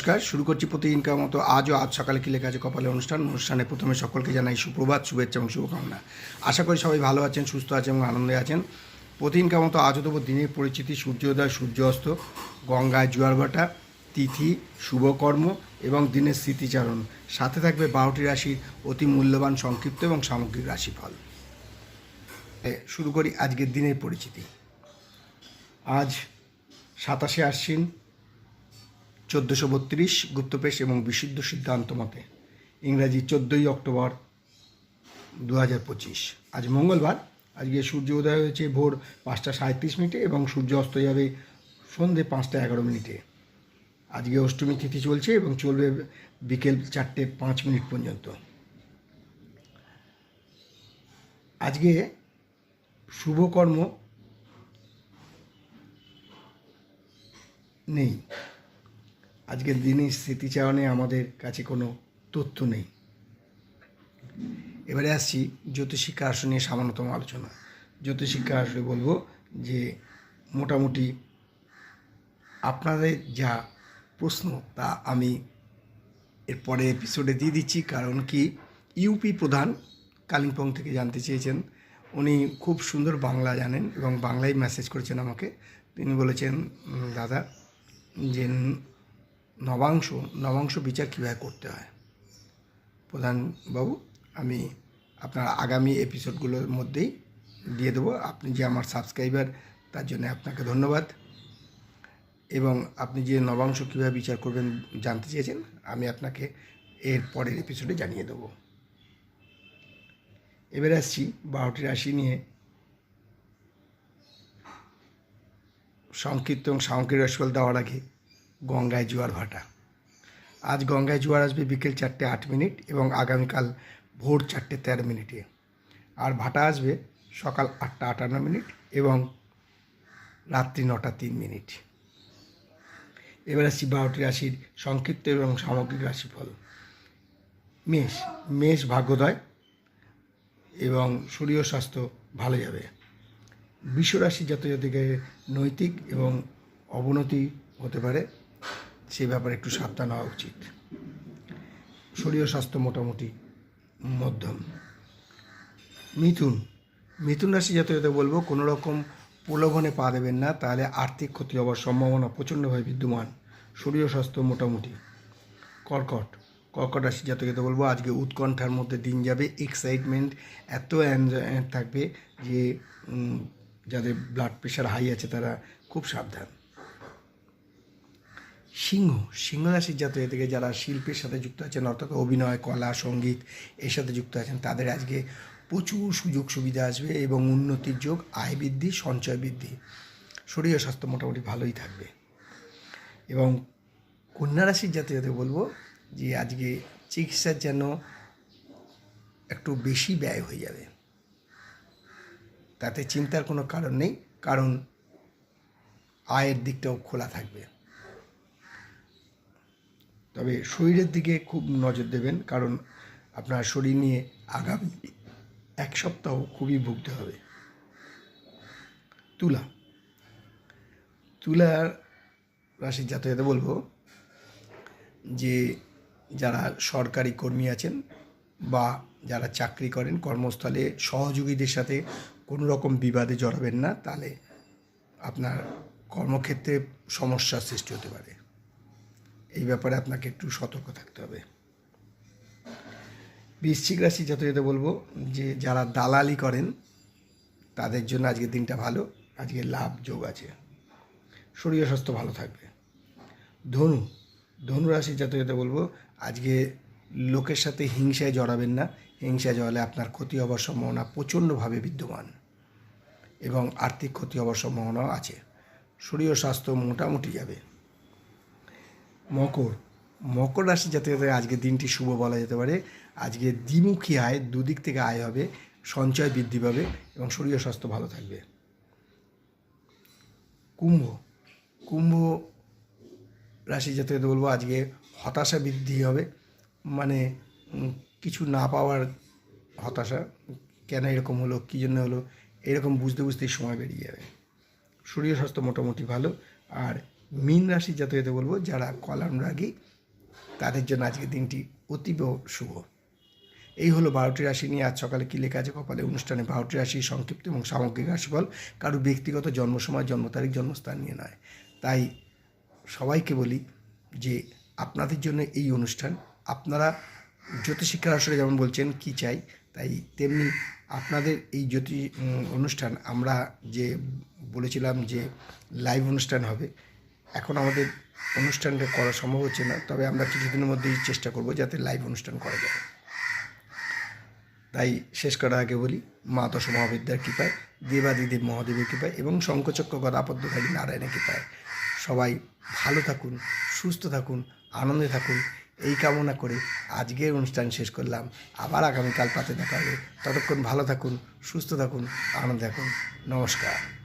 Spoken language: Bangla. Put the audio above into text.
নমস্কার, শুরু করছি প্রতিদিনকার মতো আজও আজ সকালে কি লেখা আছে কপালে অনুষ্ঠান? অনুষ্ঠানে প্রথমে সকলকে জানাই সুপ্রভাত, শুভেচ্ছা এবং শুভকামনা। আশা করি সবাই ভালো আছেন, সুস্থ আছেন এবং আনন্দে আছেন। প্রতিদিনকার মতো আজও দেবো দিনের পরিচিতি সূর্যোদয়, সূর্যাস্ত, গঙ্গায় জোয়ারভাটা তিথি, শুভকর্ম এবং দিনের স্মৃতিচারণ। সাথে থাকবে বারোটি রাশির অতি মূল্যবান সংক্ষিপ্ত এবং সামগ্রিক রাশিফল। শুরু করি আজকের দিনের পরিচিতি। আজ সাতাশে আশ্বিন চোদ্দোশো বত্রিশ গুপ্তপেশ এবং বিশুদ্ধ সিদ্ধান্ত মতে ইংরাজি চোদ্দোই অক্টোবর দু হাজার পঁচিশ। আজ মঙ্গলবার। আজকে সূর্য উদয় হয়েছে ভোর পাঁচটা সাঁত্রিশ মিনিটে এবং সূর্য অস্ত যাবে সন্ধে পাঁচটা এগারো মিনিটে। আজকে অষ্টমী তিথি চলছে এবং চলবে বিকেল চারটে পাঁচ মিনিট পর্যন্ত। আজকে শুভকর্ম নেই। আজকের দিনে স্মৃতিচারণে আমাদের কাছে কোনো তথ্য নেই। এবারে আসছি জ্যোতিষিক্ষা আসন নিয়ে সামান্যতম আলোচনা। জ্যোতিষিক্ষা আসলে বলব যে, মোটামুটি আপনাদের যা প্রশ্ন তা আমি এর পরে এপিসোডে দিয়ে দিচ্ছি। কারণ কি ইউপি প্রধান কালিম্পং থেকে জানতে চেয়েছেন। উনি খুব সুন্দর বাংলা জানেন এবং বাংলায় মেসেজ করেছেন আমাকে। তিনি বলেছেন দাদা, যে নবাংশ নবাংশ বিচার কীভাবে করতে হয়? প্রধানবাবু আমি আপনার আগামী এপিসোডগুলোর মধ্যেই দিয়ে দেবো। আপনি যে আমার সাবস্ক্রাইবার তার জন্য আপনাকে ধন্যবাদ। এবং আপনি যে নবাংশ কীভাবে বিচার করবেন জানতে চেয়েছেন, আমি আপনাকে এর পরের এপিসোডে জানিয়ে দেবো। এবারে আসছি বারোটি রাশি নিয়ে। সংক্ষিপ্ত এবং সামগ্রিক রাশিফল দেওয়ার আগে গঙ্গায় জোয়ার ভাটা। আজ গঙ্গায় জোয়ার আসবে বিকেল চারটে আট মিনিট এবং আগামীকাল ভোর চারটে তেরো মিনিটে। আর ভাটা আসবে সকাল আটটা আটান্ন মিনিট এবং রাত্রি নটা তিন মিনিট। এবার আসছি বারোটি রাশির সংক্ষিপ্ত এবং সামগ্রিক রাশিফল। মেষ মেষ ভাগ্যোদয় এবং শরীর স্বাস্থ্য ভালো যাবে। বিশ্বরাশি জাতজাতিকে নৈতিক এবং অবনতি হতে পারে। সে ব্যাপারে একটু সাবধান হওয়া উচিত। শরীর স্বাস্থ্য মোটামুটি মধ্যম। মিথুন মিথুন রাশি জাতকদের বলব, কোনো রকম প্রলোভনে পা দেবেন না, তাহলে আর্থিক ক্ষতি হওয়ার সম্ভাবনা প্রচণ্ডভাবে বিদ্যমান। শরীর স্বাস্থ্য মোটামুটি। কর্কট কর্কট রাশি জাতকদের বলব, আজকে উৎকণ্ঠার মধ্যে দিন যাবে এক্সাইটমেন্ট এত থাকবে যে যাদের ব্লাড প্রেশার হাই আছে, তারা খুব সাবধান। সিংহ সিংহ রাশির জাতক থেকে যারা শিল্পের সাথে যুক্ত আছেন, অর্থাৎ অভিনয়, কলা, সংগীত এর সাথে যুক্ত আছেন, তাদের আজকে প্রচুর সুযোগ সুবিধা আসবে এবং উন্নতির যোগ, আয় বৃদ্ধি, সঞ্চয় বৃদ্ধি। শরীর স্বাস্থ্য মোটামুটি ভালোই থাকবে। এবং কন্যা রাশির জাতক জাতক বলব যে আজকে চিকিৎসার যেন একটু বেশি ব্যয় হয়ে যাবে। তাতে চিন্তার কোনো কারণ নেই, কারণ আয়ের দিকটাও খোলা থাকবে। তবে শরীরের দিকে খুব নজর দেবেন, কারণ আপনার শরীর নিয়ে আগামী এক সপ্তাহ খুবই ভুগতে হবে। তুলা। তুলার রাশির জাতকদের বলব যে, যারা সরকারি কর্মী আছেন বা যারা চাকরি করেন, কর্মস্থলে সহযোগীদের সাথে কোনো রকম বিবাদে জড়াবেন না, তাহলে আপনার কর্মক্ষেত্রে সমস্যার সৃষ্টি হতে পারে। এই ব্যাপারে আপনাকে একটু সতর্ক থাকতে হবে। বৃশ্চিক রাশি যথাযথ বলব যে, যারা দালালি করেন, তাদের জন্য আজকের দিনটা ভালো, আজকে লাভ যোগ আছে। শরীর স্বাস্থ্য ভালো থাকবে। ধনু ধনু রাশি যথাযথ বলব, আজকে লোকের সাথে হিংসায় জড়াবেন না। হিংসায় জড়ালে আপনার ক্ষতি হওয়ার সম্ভাবনা প্রচণ্ডভাবে বিদ্যমান এবং আর্থিক ক্ষতি হওয়ার সম্ভাবনাও আছে। শরীর স্বাস্থ্য মোটামুটি যাবে। মকর। মকর রাশি যাতে আজকে দিনটি শুভ বলা যেতে পারে। আজকে দ্বিমুখী আয়, দুদিক থেকে আয় হবে, সঞ্চয় বৃদ্ধি পাবে এবং শরীর স্বাস্থ্য ভালো থাকবে। কুম্ভ। কুম্ভ রাশি যাতে বলব আজকে হতাশা বৃদ্ধি হবে মানে কিছু না পাওয়ার হতাশা, কেন এরকম হলো, কী জন্য হলো, এরকম বুঝতে বুঝতেই সময় বেরিয়ে যাবে। শরীর স্বাস্থ্য মোটামুটি ভালো, আর মীন রাশি জাতকদের বলব, যারা কলাম রাগী তাদের জন্য আজকের দিনটি অতীব শুভ। এই হলো বারোটি রাশি নিয়ে আজ সকালে কী লেখা আছে কপালে অনুষ্ঠানে? বারোটি রাশি সংক্ষিপ্ত এবং সামগ্রিক রাশিফল কারও ব্যক্তিগত জন্ম সময় জন্ম তারিখ জন্মস্থান নিয়ে নয়। তাই সবাইকে বলি যে আপনাদের জন্য এই অনুষ্ঠান, আপনারা জ্যোতিষিক্ষার আসলে যেমন বলছেন, কি চাই, তাই তেমনি আপনাদের এই জ্যোতি অনুষ্ঠান, আমরা যে বলেছিলাম যে লাইভ অনুষ্ঠান হবে এখন আমাদের অনুষ্ঠানটা করা সম্ভব হচ্ছে না, তবে আমরা কিছুদিনের মধ্যেই চেষ্টা করব যাতে লাইভ অনুষ্ঠান করা যায়। তাই শেষ করার আগে বলি, মা দশ মহাবিদ্যার কৃপায়, দেবাদিদেব মহাদেবের কৃপায় এবং শঙ্কচক্র গদাপদ্মকারী নারায়ণের কৃপায় সবাই ভালো থাকুন, সুস্থ থাকুন, আনন্দে থাকুন। এই কামনা করে আজকের অনুষ্ঠান শেষ করলাম। আবার আগামীকাল পাতে দেখা হবে। ততক্ষণ ভালো থাকুন, সুস্থ থাকুন, আনন্দে থাকুন। নমস্কার।